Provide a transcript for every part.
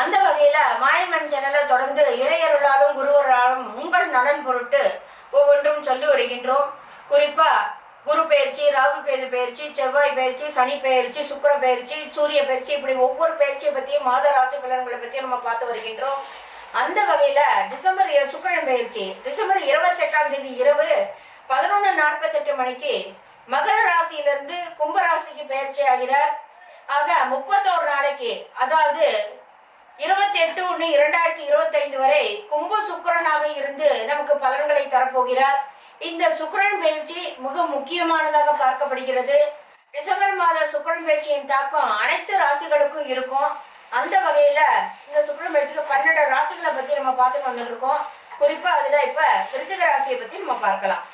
அந்த வகையில மாயன்மன் சேனலை தொடர்ந்து இறையருளாலும் குருவராலும் உங்கள் நலன் பொருட்டு ஒவ்வொன்றும் சொல்லி வருகின்றோம். குறிப்பா குரு பயிற்சி ராகு கேது பயிற்சி செவ்வாய் பயிற்சி சனி பயிற்சி சுக்கர பயிற்சி சூரிய பயிற்சி இப்படி ஒவ்வொரு பயிற்சியை பற்றியும் மாத ராசி பலன்களை பற்றியும் நம்ம பார்த்து வருகின்றோம். அந்த வகையில டிசம்பர் சுக்கரன் சுக்கிரன் பயிற்சி டிசம்பர் இருபத்தெட்டாம் தேதி இரவு பதினொன்று நாற்பத்தெட்டு மணிக்கு மகர ராசியிலிருந்து கும்ப ராசிக்கு பயிற்சி ஆகிறார் ஆக முப்பத்தோரு நாளைக்கு அதாவது இருபத்தி எட்டு ஒன்று இரண்டாயிரத்தி இருபத்தைந்து வரை கும்ப சுக்கரனாக இருந்து நமக்கு பலன்களை தரப்போகிறார். இந்த சுக்கரன் பயிற்சி மிக முக்கியமானதாக பார்க்கப்படுகிறது. டிசம்பர் மாத சுக்கரன் பயிற்சியின் தாக்கம் அனைத்து ராசிகளுக்கும் இருக்கும். அந்த வகையில இந்த சுக்கரன் பயிற்சிக்கு பன்னெண்டு ராசிகளை பத்தி நம்ம பார்த்துட்டு வந்துட்டு இருக்கோம். குறிப்பா அதுல இப்ப கிருத்திக ராசியை பத்தி நம்ம பார்க்கலாம்.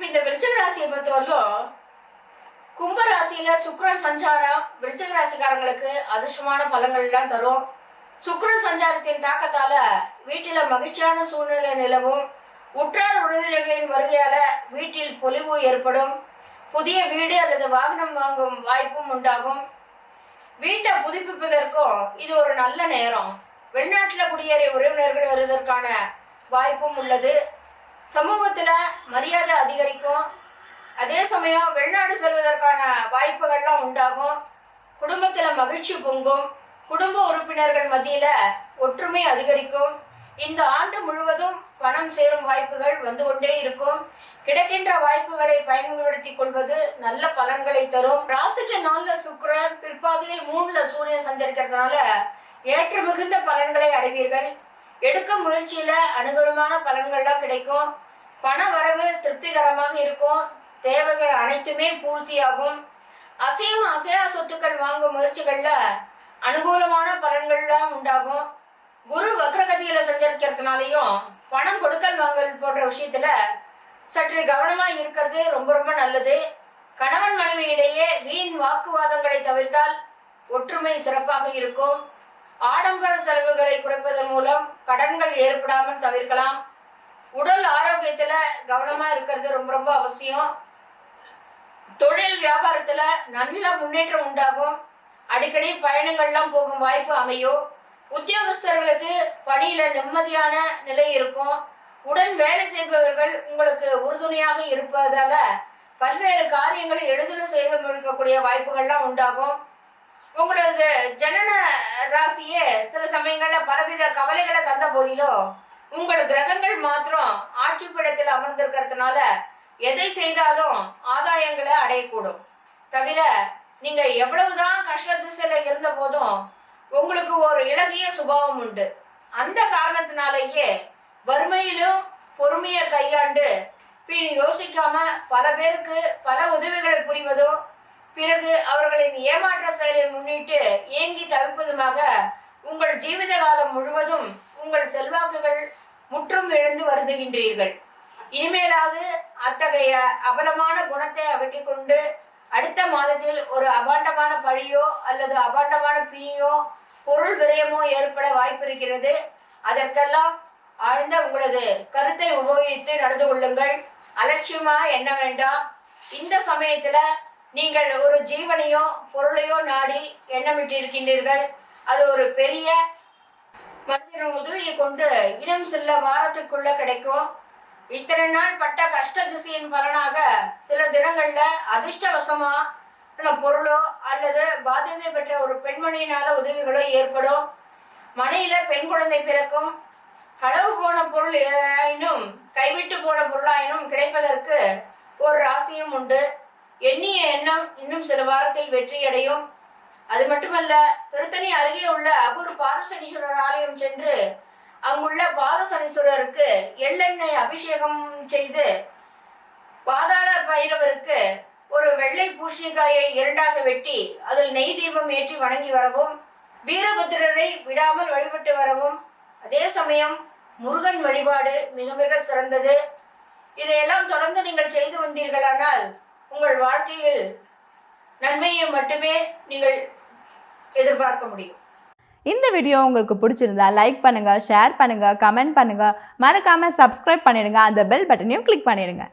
இப்ப இந்த விருச்சக ராசியை பொறுத்தவரைக்கும் கும்ப ராசியில சுக்கரன் சஞ்சாரம் விருச்சக ராசிக்காரங்களுக்கு அதிர்ஷ்டமான பலன்கள் தான் தரும். சுக்கரன் சஞ்சாரத்தின் தாக்கத்தால வீட்டில மகிழ்ச்சியான சூழ்நிலை நிலவும். உற்றார் உறவினர்களின் வருகையால வீட்டில் பொலிவு ஏற்படும். புதிய வீடு அல்லது வாகனம் வாங்கும் வாய்ப்பும் உண்டாகும். வீட்டை புதுப்பிப்பதற்கும் இது ஒரு நல்ல நேரம். வெளிநாட்டில் குடியேறிய உறவினர்கள் வருவதற்கான வாய்ப்பும் உள்ளது. சமூகத்தில் மரியாதை அதிகரிக்கும். அதே சமயம் வெளிநாடு செல்வதற்கான வாய்ப்புகள்லாம் உண்டாகும். குடும்பத்தில் மகிழ்ச்சி பொங்கும். குடும்ப உறுப்பினர்கள் மத்தியில் ஒற்றுமை அதிகரிக்கும். இந்த ஆண்டு முழுவதும் பணம் சேரும் வாய்ப்புகள் வந்து கொண்டே இருக்கும். கிடைக்கின்ற வாய்ப்புகளை பயன்படுத்திக் கொள்வது நல்ல பலன்களை தரும். ராசிக்கு நாலுல சுக்கிரன் பிற்பாதையில் மூணுல சூரியன் சஞ்சரிக்கிறதுனால ஏற்று மிகுந்த பலன்களை அடைவீர்கள். எடுக்கும் முயற்சியில அனுகூலமான பலன்கள்லாம் கிடைக்கும். பண வரவு திருப்திகரமாக இருக்கும். தேவைகள் அனைத்துமே பூர்த்தியாகும். அசையும் அசையா சொத்துக்கள் வாங்கும் முயற்சிகள்ல அனுகூலமான பலன்கள்லாம் உண்டாகும். குரு வக்ரகதியில சஞ்சரிக்கிறதுனாலையும் பணம் கொடுக்கல் வாங்கல் போன்ற விஷயத்துல சற்று கவனமா இருக்கிறது ரொம்ப ரொம்ப நல்லது. கணவன் மனைவி இடையே வீண் வாக்குவாதங்களை தவிர்த்தால் ஒற்றுமை சிறப்பாக இருக்கும். ஆடம்பர செலவுகளை குறைப்பதன் மூலம் கடன்கள் ஏற்படாமல் தவிர்க்கலாம். உடல் ஆரோக்கியத்துல கவனமா இருக்கிறது ரொம்ப ரொம்ப அவசியம். தொழில் வியாபாரத்துல நல்ல முன்னேற்றம் உண்டாகும். அடிக்கடி பயணங்கள்லாம் போகும் வாய்ப்பு அமையும். உத்தியோகஸ்தர்களுக்கு பணியில நிம்மதியான நிலை இருக்கும். உடன் வேலை செய்பவர்கள் உங்களுக்கு உறுதுணையாக இருப்பதால பல்வேறு காரியங்களை எளிதில் செய்து முடிக்கக்கூடிய வாய்ப்புகள்லாம் உண்டாகும். உங்களது ஜனன ராசியே சில சமயங்கள்ல பலவித கவலைகளை தந்த போதிலும் உங்கள் கிரகங்கள் மாத்திரம் ஆட்சி பீடத்தில் அமர்ந்திருக்கிறதுனால எதை செய்தாலும் ஆதாயங்களை அடையக்கூடும். தவிர நீங்க எவ்வளவுதான் கஷ்ட திசையில இருந்த போதும் உங்களுக்கு ஒரு இலகிய சுபாவம் உண்டு. அந்த காரணத்தினாலேயே வறுமையிலும் பொறுமையை கையாண்டு பின் யோசிக்காம பல பேருக்கு பல உதவிகளை புரிவதும் பிறகு அவர்களின் ஏமாற்ற செயலை முன்னிட்டு ஏங்கி தவிப்பதுமாக உங்கள் ஜீவித காலம் முழுவதும் உங்கள் செல்வாக்குகள் முற்றும் இழந்து வருதுகின்றீர்கள். இனிமேலாவது அத்தகைய அபலமான குணத்தை அகற்றிக்கொண்டு அடுத்த மாதத்தில் ஒரு அபாண்டமான பழியோ அல்லது அபாண்டமான பிணியோ பொருள் விரயமோ ஏற்பட வாய்ப்பிருக்கிறது. அதற்கெல்லாம் ஆழ்ந்த உங்களது கருத்தை உபயோகித்து நடந்து கொள்ளுங்கள். அலட்சியமாக எண்ண வேண்டாம். இந்த சமயத்தில் நீங்கள் ஒரு ஜீவனையோ பொருளையோ நாடி எண்ணமிட்டிருக்கின்றீர்கள். அது ஒரு பெரிய மனிதன் உதவியை கொண்டு இனம் செல்ல வாரத்துக்குள்ள கிடைக்கும். இத்தனை நாள் பட்ட கஷ்ட திசையின் பலனாக சில தினங்கள்ல அதிர்ஷ்டவசமா பொருளோ அல்லது பாதிதை பெற்ற ஒரு பெண்மணியினால உதவிகளோ ஏற்படும். மனையில பெண் குழந்தை பிறக்கும். களவு போன பொருள் ஆயினும் கைவிட்டு போன பொருளாயினும் கிடைப்பதற்கு ஒரு ராசியும் உண்டு. எண்ணிய எண்ணம் இன்னும் சில வாரத்தில் வெற்றியடையும். அது மட்டுமல்ல திருத்தணி அருகே உள்ள அகூர் பாதசனீஸ்வரர் ஆலயம் சென்று அங்குள்ள பாதசனீஸ்வரருக்கு எள்ளெண்ணெய் அபிஷேகம் செய்து பாதாள பைரவருக்கு ஒரு வெள்ளை பூஷணிக்காயை இரண்டாக வெட்டி அதில் நெய் தீபம் ஏற்றி வணங்கி வரவும் வீரபத்திரரை விடாமல் வழிபட்டு வரவும். அதே சமயம் முருகன் வழிபாடு மிக மிக சிறந்தது. இதையெல்லாம் தொடர்ந்து நீங்கள் செய்து வந்தீர்களானால் உங்கள் வாழ்க்கையில் நன்மையை மட்டுமே நீங்கள் எதிர்பார்க்க முடியும். இந்த வீடியோ உங்களுக்கு பிடிச்சிருந்தா லைக் பண்ணுங்க ஷேர் பண்ணுங்க கமெண்ட் பண்ணுங்க. மறக்காம சப்ஸ்கிரைப் பண்ணிடுங்க. அந்த பெல் பட்டனையும் கிளிக் பண்ணிடுங்க.